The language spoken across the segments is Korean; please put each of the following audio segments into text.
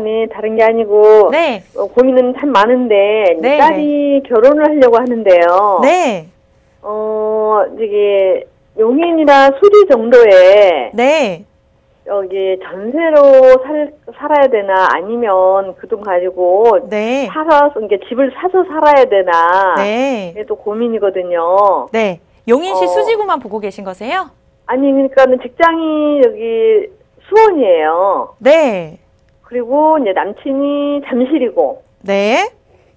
시간이 다른 게 아니고 네. 어, 고민은 참 많은데 네, 딸이 결혼을 하려고 하는데요. 네. 어 저기 용인이나 수리 정도에 네. 여기 전세로 살 살아야 되나 아니면 그 돈 가지고 네. 사서 이게 집을 사서 살아야 되나 네. 또 고민이거든요. 네. 용인시 어. 수지구만 보고 계신 거세요? 아니 그러니까는 직장이 여기 수원이에요. 네. 그리고 이제 남친이 잠실이고 네.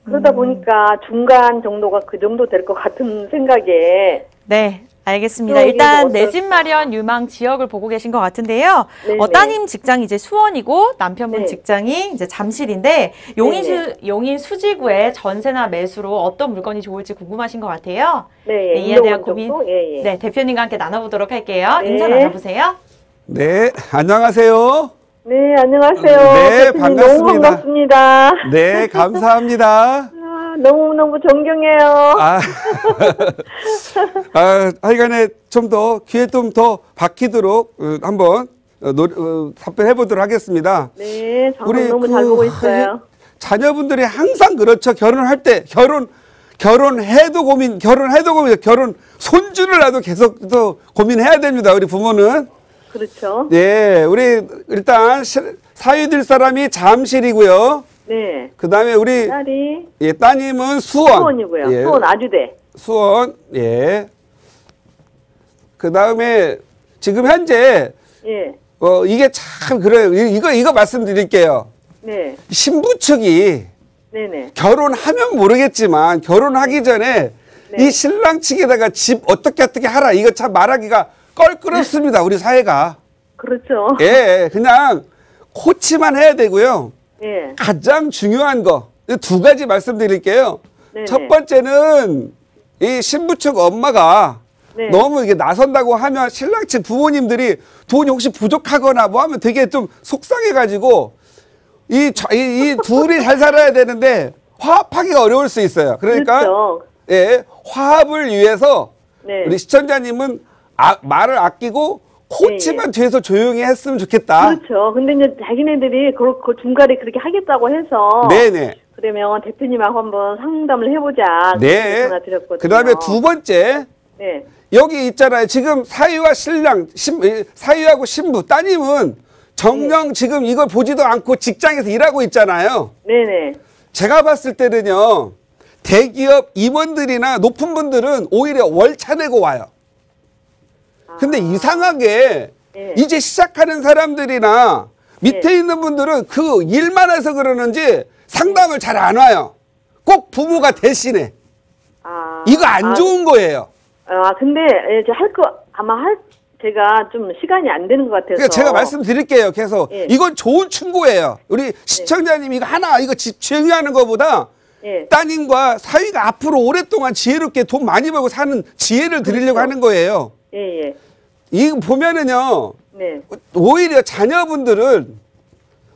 그러다 음. 보니까 중간 정도가 그 정도 될 것 같은 생각에 네. 알겠습니다. 또 일단 내 집 마련 유망 지역을 보고 계신 것 같은데요. 네네. 어, 따님 직장이 이제 수원이고 남편분 네. 직장이 이제 잠실인데 용인. 수 용인 수지구에 전세나 매수로 어떤 물건이 좋을지 궁금하신 것 같아요. 네, 네, 예, 이에 대한 고민. 예, 예. 네, 대표님과 함께 나눠보도록 할게요. 네. 인사 나눠보세요. 네, 안녕하세요. 네, 안녕하세요. 네, 반갑습니다. 너무 반갑습니다. 네, 감사합니다. 아, 너무너무 존경해요. 아, 아 하여간에 좀 더 귀에 좀 더 박히도록 어, 한번 어, 노, 어, 답변해 보도록 하겠습니다. 네, 방송 너무 그 잘 보고 있어요. 자녀분들이 항상 그렇죠. 결혼할 때 결혼 결혼해도 고민, 결혼해도 고민, 결혼 손주를 놔도 계속 또 고민해야 됩니다. 우리 부모는. 그렇죠. 네, 우리 일단 시- 사위들 사람이 잠실이고요. 네. 그 다음에 우리 딸이 예, 따님은 수원. 수원이고요. 예, 수원 아주대. 수원. 예. 그 다음에 지금 현재 예. 어 이게 참 그래요. 이- 이거 이거 말씀드릴게요. 네. 신부 측이 네네. 결혼하면 모르겠지만 결혼하기 전에 네. 이 신랑 측에다가 집 어떻게 어떻게 하라 이거 참 말하기가 껄끄럽습니다. 우리 사회가. 그렇죠. 예, 그냥 코치만 해야 되고요. 예. 가장 중요한 거 두 가지 말씀드릴게요. 네네. 첫 번째는 이 신부 측 엄마가 네. 너무 이게 나선다고 하면 신랑 측 부모님들이 돈이 혹시 부족하거나 뭐 하면 되게 좀 속상해가지고 이, 자- 이, 이 둘이 잘 살아야 되는데 화합하기가 어려울 수 있어요. 그러니까 그렇죠. 예, 화합을 위해서 네. 우리 시청자님은 아, 말을 아끼고 코치만 뒤에서 조용히 했으면 좋겠다. 그렇죠. 근데 이제 자기네들이 그, 그 중간에 그렇게 하겠다고 해서 네네. 그러면 대표님하고 한번 상담을 해보자. 네. 그 다음에 두 번째, 네. 여기 있잖아요. 지금 사위와 신랑, 신, 사위하고 신부, 따님은 정녕 네. 지금 이걸 보지도 않고 직장에서 일하고 있잖아요. 네네. 제가 봤을 때는요, 대기업 임원들이나 높은 분들은 오히려 월차 내고 와요. 근데 이상하게 아. 예. 이제 시작하는 사람들이나 밑에 예. 있는 분들은 그 일만 해서 그러는지 상담을 잘 안 와요. 꼭 부모가 대신해. 아. 이거 안 아, 좋은 거예요. 아, 근데 예, 저할거 아마 할 제가 좀 시간이 안 되는 것 같아서. 그러니까 제가 말씀드릴게요. 계속 예. 이건 좋은 충고예요. 우리 시청자님 이거 하나 이거 집 중요하는 것보다 예. 따님과 사위가 앞으로 오랫동안 지혜롭게 돈 많이 벌고 사는 지혜를 드리려고 그렇죠. 하는 거예요. 예, 예. 이거 보면은요. 네. 오히려 자녀분들은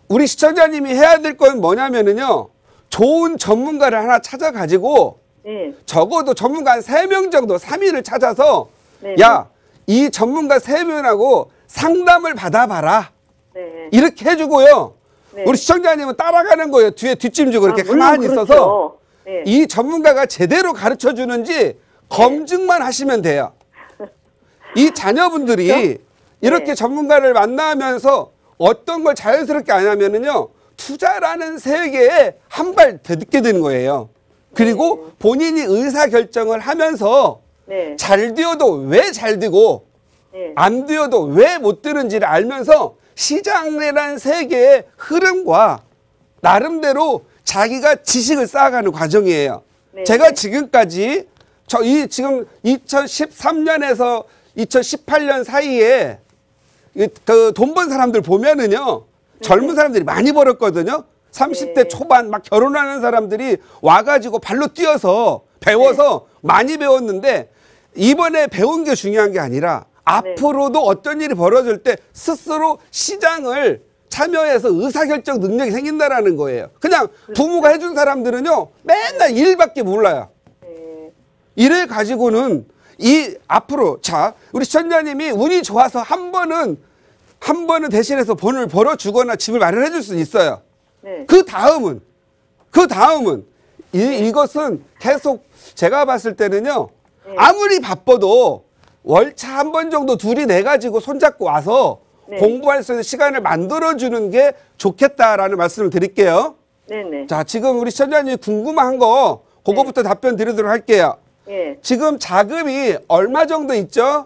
우리 시청자님이 해야 될 건 뭐냐면은요. 좋은 전문가를 하나 찾아가지고 예. 적어도 전문가 한 세 명 정도, 3위를 찾아서 네. 야, 이 전문가 세명하고 상담을 받아봐라. 네. 이렇게 해주고요. 네. 우리 시청자님은 따라가는 거예요. 뒤에 뒷짐지고 이렇게 아, 가만히 있어서 그렇죠. 예. 이 전문가가 제대로 가르쳐 주는지 검증만 하시면 돼요. 이 자녀분들이 그렇죠? 이렇게 네. 전문가를 만나면서 어떤 걸 자연스럽게 안 하면은요, 투자라는 세계에 한 발 더 늦게 되는 거예요. 그리고 본인이 의사 결정을 하면서 네. 잘 되어도 왜 잘 되고 네. 안 되어도 왜 못 되는지를 알면서 시장이라는 세계의 흐름과 나름대로 자기가 지식을 쌓아가는 과정이에요. 네. 제가 지금까지 저 이 지금 2013년에서 2018년 사이에 그 돈 번 사람들 보면은요 젊은 사람들이 많이 벌었거든요. 30대 네. 초반 막 결혼하는 사람들이 와가지고 발로 뛰어서 배워서 많이 배웠는데 이번에 배운 게 중요한 게 아니라 앞으로도 어떤 일이 벌어질 때 스스로 시장을 참여해서 의사결정 능력이 생긴다라는 거예요. 그냥 부모가 해준 사람들은요 맨날 일밖에 몰라요. 네. 이래 가지고는 이 앞으로 자 우리 시청자님이 운이 좋아서 한 번은 한 번은 대신해서 돈을 벌어 주거나 집을 마련해 줄 수 있어요. 네. 그 다음은 그 다음은 이, 이것은 계속 제가 봤을 때는요 네. 아무리 바빠도 월차 한 번 정도 둘이 내 가지고 손잡고 와서 네. 공부할 수 있는 시간을 만들어 주는 게 좋겠다라는 말씀을 드릴게요. 네네. 자 지금 우리 시청자님이 궁금한 거 그거부터 답변 드리도록 할게요. 예. 지금 자금이 얼마 정도 있죠?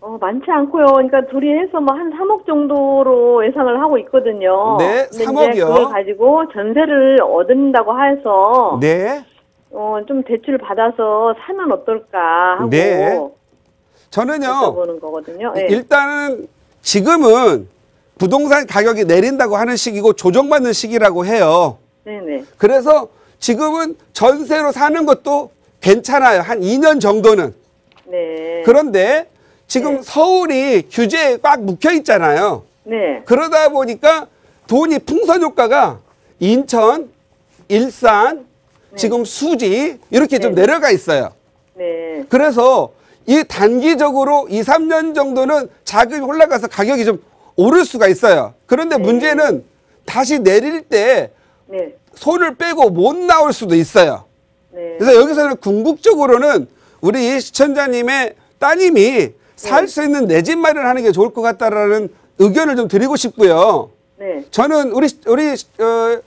어, 많지 않고요. 그러니까 둘이 해서 뭐 한 3억 정도로 예상을 하고 있거든요. 네, 근데 3억 이제 이요? 그걸 가지고 전세를 얻는다고 해서 네. 어, 좀 대출 받아서 사면 어떨까 하고 네. 저는요. 여쭤보는 거거든요. 예. 일단은 지금은 부동산 가격이 내린다고 하는 시기고 조정받는 시기라고 해요. 네네. 그래서 지금은 전세로 사는 것도 괜찮아요. 한 2년 정도는. 네. 그런데 지금 네. 서울이 규제에 꽉 묶여 있잖아요. 네. 그러다 보니까 돈이 풍선 효과가 인천, 일산, 지금 수지 이렇게 좀 네. 내려가 있어요. 네. 그래서 이 단기적으로 2, 3년 정도는 자금이 올라가서 가격이 좀 오를 수가 있어요. 그런데 네. 문제는 다시 내릴 때 네. 손을 빼고 못 나올 수도 있어요. 네. 그래서 여기서는 궁극적으로는 우리 시청자님의 따님이 살 네. 수 있는 내 집 마련하는 게 좋을 것 같다라는 의견을 좀 드리고 싶고요. 네. 저는 우리 우리 어,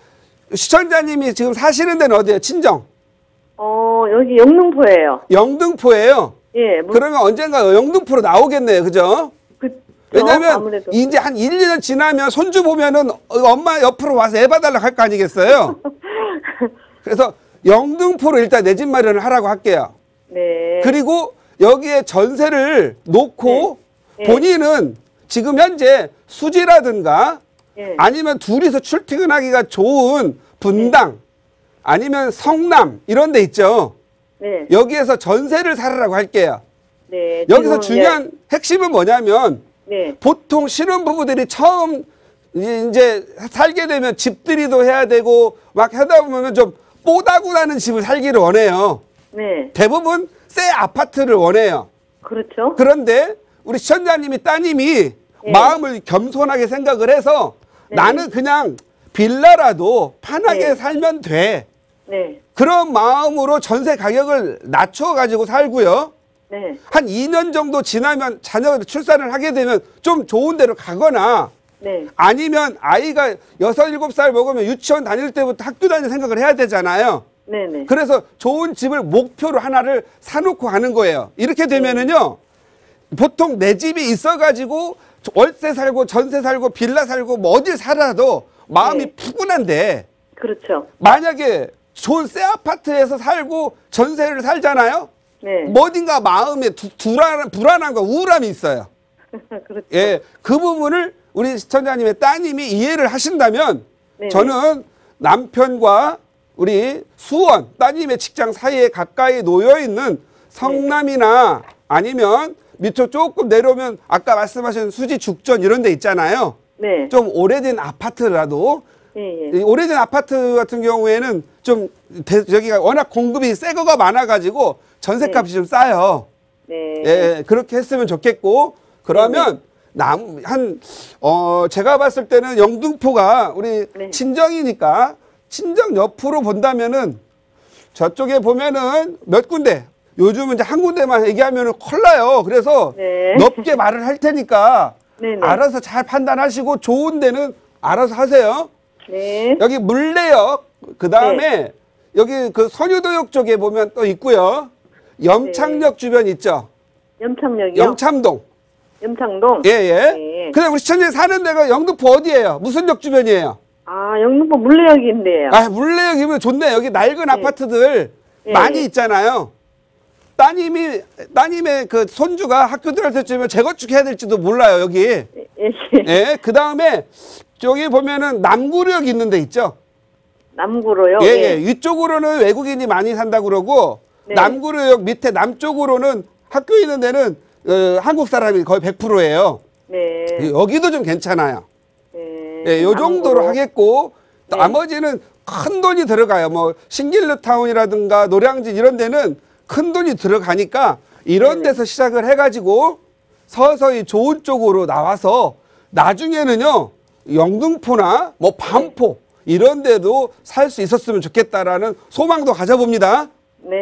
시청자님이 지금 사시는 데는 어디예요? 친정 어, 여기 영등포예요. 영등포예요. 예. 뭐, 그러면 언젠가 영등포로 나오겠네요. 그죠? 그, 왜냐면 아무래도. 이제 한 1, 2년 지나면 손주 보면은 어, 엄마 옆으로 와서 애 봐달라고 할 거 아니겠어요? 그래서 영등포로 일단 내 집 마련을 하라고 할게요. 네. 그리고 여기에 전세를 놓고 네. 본인은 지금 현재 수지라든가 예. 아니면 둘이서 출퇴근하기가 좋은 분당 아니면 성남 이런 데 있죠. 네. 여기에서 전세를 살으라고 할게요. 네. 여기서 중요한 핵심은 뭐냐면 네. 보통 신혼부부들이 처음 이제 이제 살게 되면 집들이도 해야 되고 막 하다 보면 좀 뽀다구 나는 집을 살기를 원해요. 네. 대부분 새 아파트를 원해요. 그렇죠. 그런데 우리 시청자님이 따님이 네. 마음을 겸손하게 생각을 해서 네. 나는 그냥 빌라라도 편하게 네. 살면 돼. 네. 그런 마음으로 전세 가격을 낮춰 가지고 살고요. 네. 한 2년 정도 지나면 자녀가 출산을 하게 되면 좀 좋은 데로 가거나 네. 아니면 아이가 여섯 일곱 살 먹으면 유치원 다닐 때부터 학교 다닐 생각을 해야 되잖아요. 네. 네. 그래서 좋은 집을 목표로 하나를 사놓고 가는 거예요. 이렇게 되면은요, 보통 내 집이 있어가지고 월세 살고 전세 살고 빌라 살고 뭐 어딜 살아도 마음이 네. 푸근한데 그렇죠. 만약에 좋은 새 아파트에서 살고 전세를 살잖아요. 네. 뭐 어딘가 마음에 두, 불안, 불안함과 우울함이 있어요. 그렇죠. 예, 그 부분을 우리 시청자님의 따님이 이해를 하신다면 네네. 저는 남편과 우리 수원 따님의 직장 사이에 가까이 놓여 있는 성남이나 아니면 밑으로 조금 내려오면 아까 말씀하신 수지 죽전 이런 데 있잖아요. 네. 좀 오래된 아파트라도 예, 이 예. 오래된 아파트 같은 경우에는 좀 대, 여기가 워낙 공급이 새 거가 많아가지고 전세값이 좀 싸요. 네. 예, 그렇게 했으면 좋겠고 그러면 남 한 어 제가 봤을 때는 영등포가 우리 네. 친정이니까 친정 옆으로 본다면은 저쪽에 보면은 몇 군데 요즘은 이제 한 군데만 얘기하면은 콜라요. 그래서 네. 넓게 말을 할 테니까 네네. 알아서 잘 판단하시고 좋은 데는 알아서 하세요. 네. 여기 물레역 그 다음에 여기 그 선유도역 쪽에 보면 또 있고요. 염창역 주변 있죠. 염창역이요? 영참동. 염창동? 예, 예. 네. 근데 우리 시청자 사는 데가 영등포 어디예요? 무슨 역 주변이에요? 아, 영등포 물레역인데요. 아, 물레역이면 좋네. 여기 낡은 아파트들 예. 많이 있잖아요. 따님이, 따님의 그 손주가 학교 들어갈 때쯤에 재건축해야 될지도 몰라요, 여기. 예, 예. 예, 그 다음에 저기 보면은 남구역 있는 데 있죠? 남구로요? 예, 예. 위쪽으로는 외국인이 많이 산다 그러고 네. 남구역 밑에 남쪽으로는 학교 있는 데는 어, 한국 사람이 거의 100%예요. 네. 여기도 좀 괜찮아요. 네. 예, 요 정도로. 하겠고 네. 나머지는 큰 돈이 들어가요. 뭐 신길르 타운이라든가 노량진 이런 데는 큰 돈이 들어가니까 이런 네네. 데서 시작을 해가지고 서서히 좋은 쪽으로 나와서 나중에는요 영등포나 뭐 반포 이런 데도 살 수 있었으면 좋겠다라는 소망도 가져봅니다. 네.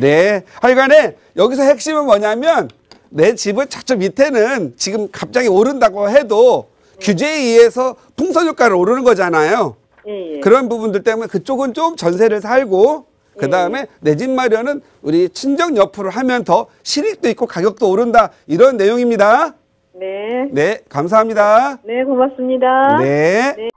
네. 하여간에 여기서 핵심은 뭐냐면 내 집은 저쪽 밑에는 지금 갑자기 오른다고 해도 규제에 의해서 풍선 효과를 오르는 거잖아요. 예, 예. 그런 부분들 때문에 그쪽은 좀 전세를 살고 그 다음에 내 집 마련은 우리 친정 옆으로 하면 더 실익도 있고 가격도 오른다 이런 내용입니다. 네. 네, 감사합니다. 네, 고맙습니다. 네.